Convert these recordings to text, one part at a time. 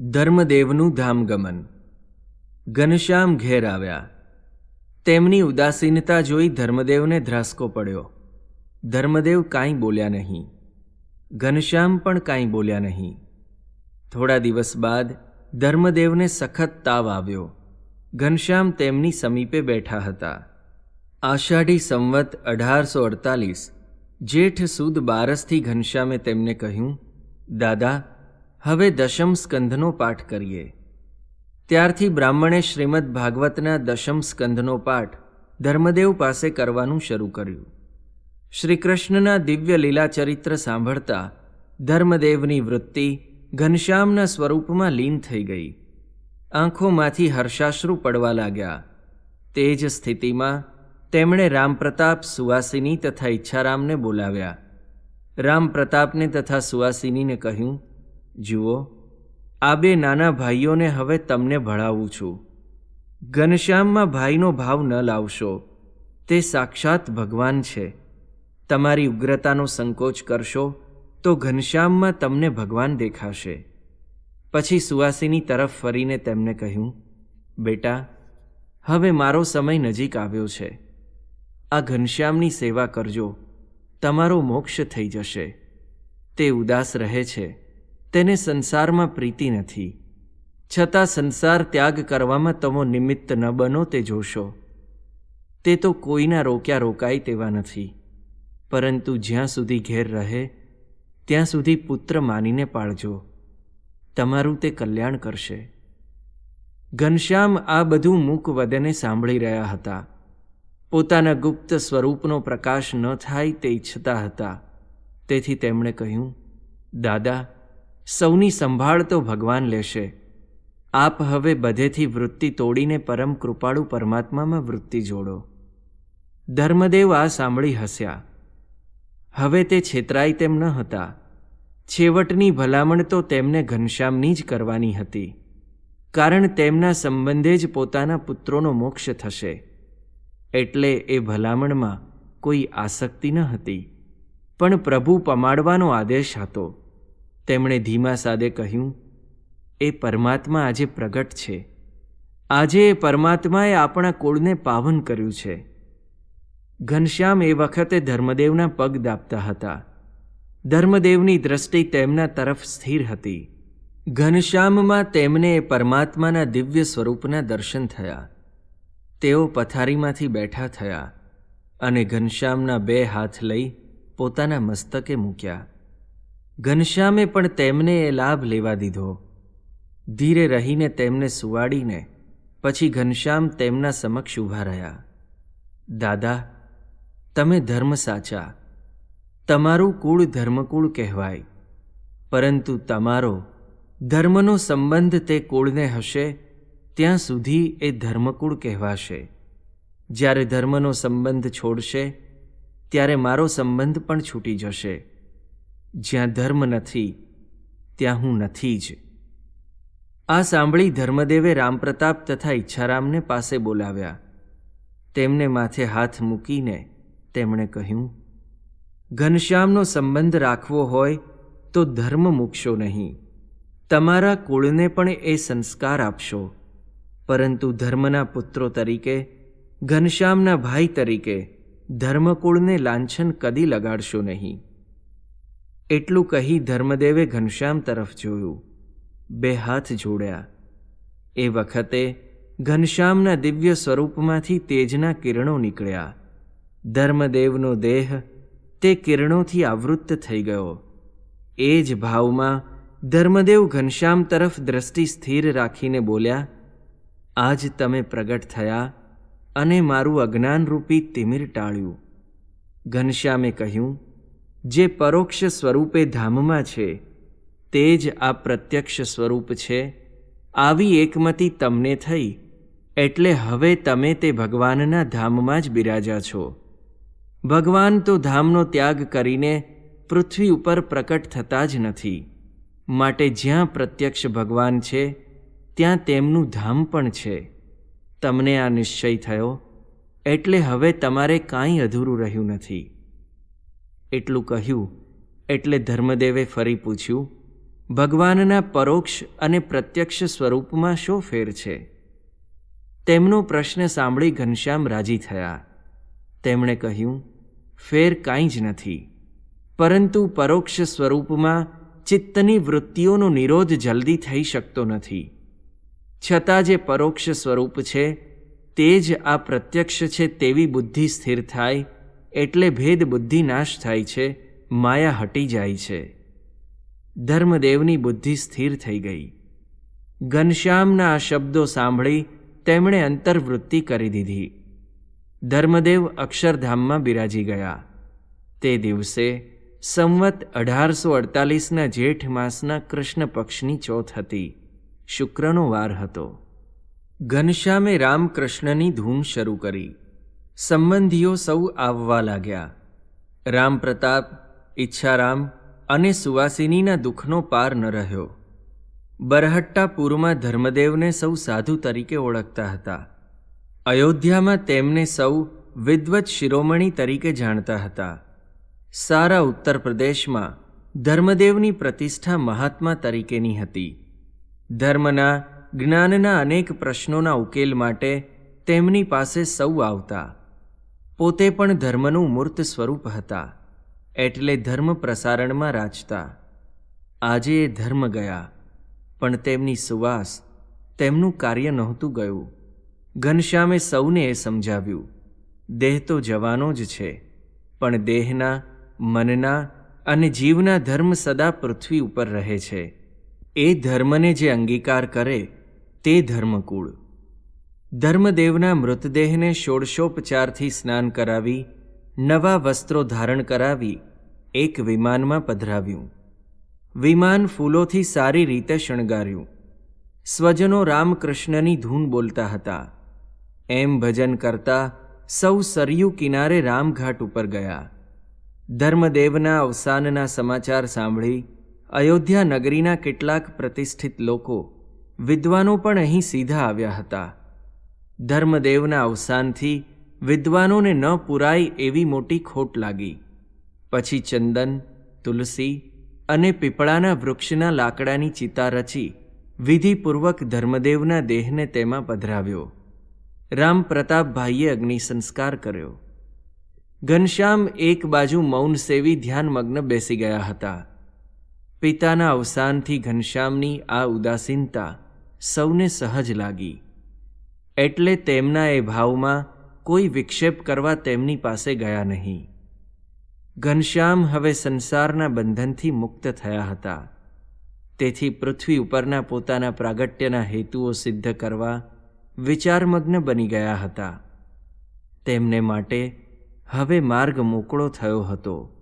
ધર્મદેવનું ધામગમન. ઘનશ્યામ ઘેર આવ્યા. તેમની ઉદાસીનતા જોઈ ધર્મદેવને ધ્રાસકો પડ્યો. ધર્મદેવ કાંઈ બોલ્યા નહીં. ઘનશ્યામ પણ કાંઈ બોલ્યા નહીં. થોડા દિવસ બાદ ધર્મદેવને સખત તાવ આવ્યો. ઘનશ્યામ તેમની સમીપે બેઠા હતા. આષાઢી સંવત અઢારસો અડતાલીસ, જેઠ સુદ બારસથી ઘનશ્યામે તેમને કહ્યું, દાદા હવે દશમ સ્કંધનો પાઠ કરીએ. ત્યારથી બ્રાહ્મણે શ્રીમદ ભાગવતના દશમ સ્કંધનો પાઠ ધર્મદેવ પાસે કરવાનું શરૂ કર્યું. શ્રી કૃષ્ણના દિવ્ય લીલાચરિત્ર સાંભળતા ધર્મદેવની વૃત્તિ ઘનશ્યામના સ્વરૂપમાં લીન થઈ ગઈ. આંખોમાંથી હર્ષાશ્રુ પડવા લાગ્યા. તે જ સ્થિતિમાં તેમણે રામપ્રતાપ સુવાસિની તથા ઈચ્છારામને બોલાવ્યા. રામપ્રતાપને તથા સુવાસિનીને કહ્યું જુઓ, આ બે નાના ભાઈઓને હવે તમને ભણાવું છું. ઘનશ્યામમાં ભાઈનો ભાવ ન લાવશો. તે સાક્ષાત ભગવાન છે. તમારી ઉગ્રતાનો સંકોચ કરશો તો ઘનશ્યામમાં તમને ભગવાન દેખાશે. પછી સુવાસીની તરફ ફરીને તેમને કહ્યું, બેટા, હવે મારો સમય નજીક આવ્યો છે. આ ઘનશ્યામની સેવા કરજો. તમારો મોક્ષ થઈ જશે. તે ઉદાસ રહે છે. તેને સંસારમાં પ્રીતિ નથી. છતાં સંસાર ત્યાગ કરવામાં તમો નિમિત્ત ન બનો તે જોશો. તે તો કોઈના રોક્યા રોકાય તેવા નથી. પરંતુ જ્યાં સુધી ઘેર રહે, ત્યાં સુધી પુત્ર માનીને પાળજો. તમારું તે કલ્યાણ કરશે. ઘનશ્યામ આ બધું મૂક વદને સાંભળી રહ્યા હતા. પોતાના ગુપ્ત સ્વરૂપનો પ્રકાશ ન થાય તે ઈચ્છતા હતા. તેથી તેમણે કહ્યું, દાદા સૌની સંભાળ તો ભગવાન લેશે. આપ હવે બધેથી વૃત્તિ તોડીને પરમ કૃપાળુ પરમાત્મામાં વૃત્તિ જોડો. ધર્મદેવ આ સાંભળી હસ્યા. હવે તે છેતરાય તેમ ન હતા. છેવટની ભલામણ તો તેમને ઘનશ્યામની જ કરવાની હતી. કારણ તેમના સંબંધે જ પોતાના પુત્રોનો મોક્ષ થશે. એટલે એ ભલામણમાં કોઈ આસક્તિ ન હતી. પણ પ્રભુ પમાડવાનો આદેશ હતો. તેમણે ધીમા સાદે કહ્યું, એ પરમાત્મા આજે પ્રગટ છે. આજે એ પરમાત્માએ આપણા કુળને પાવન કર્યું છે. ઘનશ્યામ એ વખતે ધર્મદેવના પગ દાબતા હતા. ધર્મદેવની દ્રષ્ટિ તેમના તરફ સ્થિર હતી. ઘનશ્યામમાં તેમને એ પરમાત્માના દિવ્ય સ્વરૂપના દર્શન થયા. તેઓ પથારીમાંથી બેઠા થયા અને ઘનશ્યામના બે હાથ લઈ પોતાના મસ્તકે મૂક્યા. ઘનશ્યામે પણ તેમને એ લાભ લેવા દીધો. ધીરે રહીને તેમને સુવાડીને પછી ઘનશ્યામ તેમના સમક્ષ ઊભા રહ્યા. દાદા, તમે ધર્મ સાચા. તમારું કુળ ધર્મકુળ કહેવાય. પરંતુ તમારો ધર્મનો સંબંધ તે કુળને હશે, ત્યાં સુધી એ ધર્મકુળ કહેવાશે. જ્યારે ધર્મનો સંબંધ છોડશે, ત્યારે મારો સંબંધ પણ છૂટી જશે. જ્યાં ધર્મ નથી, ત્યાં હું નથી જ. આ સાંભળી ધર્મદેવે રામપ્રતાપ તથા ઈચ્છારામને પાસે બોલાવ્યા. તેમને માથે હાથ મૂકીને તેમણે કહ્યું, ઘનશ્યામનો સંબંધ રાખવો હોય તો ધર્મ મૂકશો નહીં. તમારા કુળને પણ એ સંસ્કાર આપશો. પરંતુ ધર્મના પુત્રો તરીકે, ઘનશ્યામના ભાઈ તરીકે ધર્મકુળને લાંછન કદી લગાડશો નહીં. એટલું કહી ધર્મદેવે ઘનશ્યામ તરફ જોયું. બે હાથ જોડ્યા. એ વખતે ઘનશ્યામના દિવ્ય સ્વરૂપમાંથી તેજના કિરણો નીકળ્યા. ધર્મદેવનો દેહ તે કિરણોથી આવૃત્ત થઈ ગયો. એ જ ભાવમાં ધર્મદેવ ઘનશ્યામ તરફ દ્રષ્ટિ સ્થિર રાખીને બોલ્યા, આજ તમે પ્રગટ થયા અને મારું અજ્ઞાનરૂપી તિમિર ટાળ્યું. ઘનશ્યામે કહ્યું જે પરોક્ષ સ્વરૂપે ધામમાં છે, તે જ આ પ્રત્યક્ષ સ્વરૂપ છે. આવી એકમતી તમને થઈ, એટલે હવે તમે તે ભગવાનના ધામમાં જ બિરાજા છો. ભગવાન તો ધામનો ત્યાગ કરીને પૃથ્વી ઉપર પ્રકટ થતા જ નથી. માટે જ્યાં પ્રત્યક્ષ ભગવાન છે, ત્યાં તેમનું ધામ પણ છે. તમને આ નિશ્ચય થયો? એટલે હવે તમારે કાંઈ અધૂરું રહ્યું નથી. એટલું કહ્યું. એટલે ધર્મદેવે ફરી પૂછ્યું, ભગવાનના પરોક્ષ અને પ્રત્યક્ષ સ્વરૂપમાં શો ફેર છે? તેમનો પ્રશ્ન સાંભળી ઘનશ્યામ રાજી થયા. તેમણે કહ્યું, ફેર કાંઈ જ નથી. પરંતુ પરોક્ષ સ્વરૂપમાં ચિત્તની વૃત્તિઓનો નિરોધ જલ્દી થઈ શકતો નથી. છતાં જે પરોક્ષ સ્વરૂપ છે, તે જ આ પ્રત્યક્ષ છે તેવી બુદ્ધિ સ્થિર થાય એટલે ભેદ બુદ્ધિ નાશ થાય છે, માયા હટી જાય છે. ધર્મદેવની બુદ્ધિ સ્થિર થઈ ગઈ. ઘનશ્યામના આ શબ્દો સાંભળી તેમણે અંતર્વૃત્તિ કરી દીધી. ધર્મદેવ અક્ષરધામમાં બિરાજી ગયા. તે દિવસે સંવત અઢારસો અડતાલીસના જેઠ માસના કૃષ્ણ પક્ષની ચોથ હતી. શુક્રનો વાર હતો. ઘનશ્યામે રામકૃષ્ણની ધૂન શરૂ કરી. સંબંધીઓ સૌ આવવા લાગ્યા. રામપ્રતાપ ઈચ્છારામ અને સુવાસિનીના દુઃખનો પાર ન રહ્યો. બરહટ્ટાપુરમાં ધર્મદેવને સૌ સાધુ તરીકે ઓળખતા હતા. અયોધ્યામાં તેમને સૌ વિદ્વત શિરોમણી તરીકે જાણતા હતા. સારા ઉત્તર પ્રદેશમાં ધર્મદેવની પ્રતિષ્ઠા મહાત્મા તરીકેની હતી. ધર્મના, જ્ઞાનના અનેક પ્રશ્નોના ઉકેલ માટે તેમની પાસે સૌ આવતા. પોતે પણ ધર્મનું મૂર્ત સ્વરૂપ હતા, એટલે ધર્મ પ્રસારણમાં રાચતા. આજે એ ધર્મ ગયા, પણ તેમની સુવાસ તેમનું કાર્ય નહોતું ગયું. ઘનશ્યામે સૌને એ સમજાવ્યું, દેહ તો જવાનો જ છે, પણ દેહના, મનના અને જીવના ધર્મ સદા પૃથ્વી ઉપર રહે છે. એ ધર્મને જે અંગીકાર કરે, તે ધર્મકુળ. ધર્મદેવના મૃતદેહને ષોડશોપચારથી સ્નાન કરાવી, નવા વસ્ત્રો ધારણ કરાવી, એક વિમાનમાં પધરાવ્યું. વિમાન ફૂલોથી સારી રીતે શણગાર્યું. સ્વજનો રામકૃષ્ણની ધૂન બોલતા હતા. એમ ભજન કરતા સૌ સરયુ કિનારે રામઘાટ ઉપર ગયા. ધર્મદેવના અવસાનના સમાચાર સાંભળી અયોધ્યા નગરીના કેટલાક પ્રતિષ્ઠિત લોકો વિદ્વાનો પણ અહીં સીધા આવ્યા હતા. ધર્મદેવના અવસાનથી વિદ્વાનોને ન પુરાય એવી મોટી ખોટ લાગી. પછી ચંદન, તુલસી અને પીપળાના વૃક્ષના લાકડાની ચિતા રચી વિધિપૂર્વક ધર્મદેવના દેહને તેમાં પધરાવ્યો. રામ પ્રતાપભાઈએ અગ્નિ કર્યો. ઘનશ્યામ એક બાજુ મૌન સેવી ધ્યાનમગ્ન બેસી ગયા હતા. પિતાના અવસાનથી ઘનશ્યામની આ ઉદાસીનતા સૌને સહજ લાગી. એટલે તેમના એ ભાવમાં કોઈ વિક્ષેપ કરવા તેમની પાસે ગયા નહીં. ઘનશ્યામ હવે સંસારના બંધનથી મુક્ત થયા હતા. તેથી પૃથ્વી ઉપરના પોતાના પ્રાગટ્યના હેતુઓ સિદ્ધ કરવા વિચારમગ્ન બની ગયા હતા. તેમને માટે હવે માર્ગ મોકળો થયો હતો.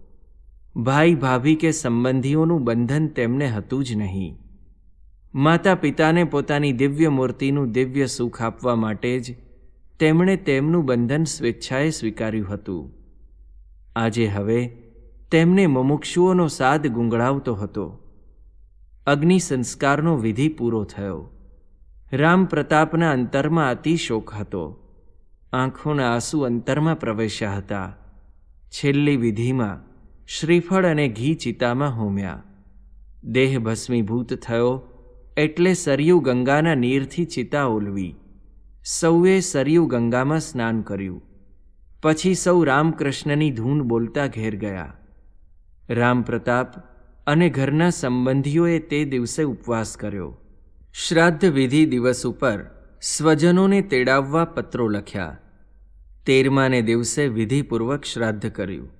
ભાઈ ભાભી કે સંબંધીઓનું બંધન તેમને હતું જ નહીં. માતા પિતાને પોતાની દિવ્ય મૂર્તિનું દિવ્ય સુખ આપવા માટે જ તેમણે તેમનું બંધન સ્વેચ્છાએ સ્વીકાર્યું હતું. આજે હવે તેમને મુમુક્ષુઓનો સાદ ગુંગળાવતો હતો. અગ્નિ સંસ્કારનો વિધિ પૂરો થયો. રામ પ્રતાપના અંતરમાં અતિશોક હતો. આંખોના આંસુ અંતરમાં પ્રવેશ્યા હતા. છેલ્લી વિધિમાં શ્રીફળ અને ઘી ચિતામાં હોમ્યા. દેહ ભસ્મીભૂત થયો એટલે સરયુ ગંગાના નીરથી ચિતા ઓલવી સૌએ સરયુ ગંગામાં સ્નાન કર્યું. પછી સૌ રામકૃષ્ણની ધૂન બોલતા ઘેર ગયા. રામપ્રતાપ અને ઘરના સંબંધીઓએ તે દિવસે ઉપવાસ કર્યો. શ્રાદ્ધ વિધિ દિવસ ઉપર સ્વજનોને તેડાવવા પત્રો લખ્યા. તેરમાને દિવસે વિધિપૂર્વક શ્રાદ્ધ કર્યું.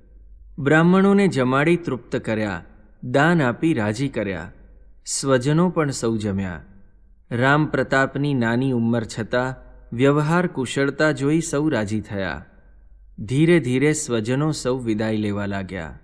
બ્રાહ્મણોને જમાડી તૃપ્ત કર્યા, દાન આપી રાજી કર્યા. સ્વજનો પણ સૌ જમ્યા. રામ પ્રતાપની નાની ઉંમર છતાં વ્યવહાર કુશળતા જોઈ સૌ રાજી થયા. ધીરે ધીરે સ્વજનો સૌ વિદાય લેવા લાગ્યા.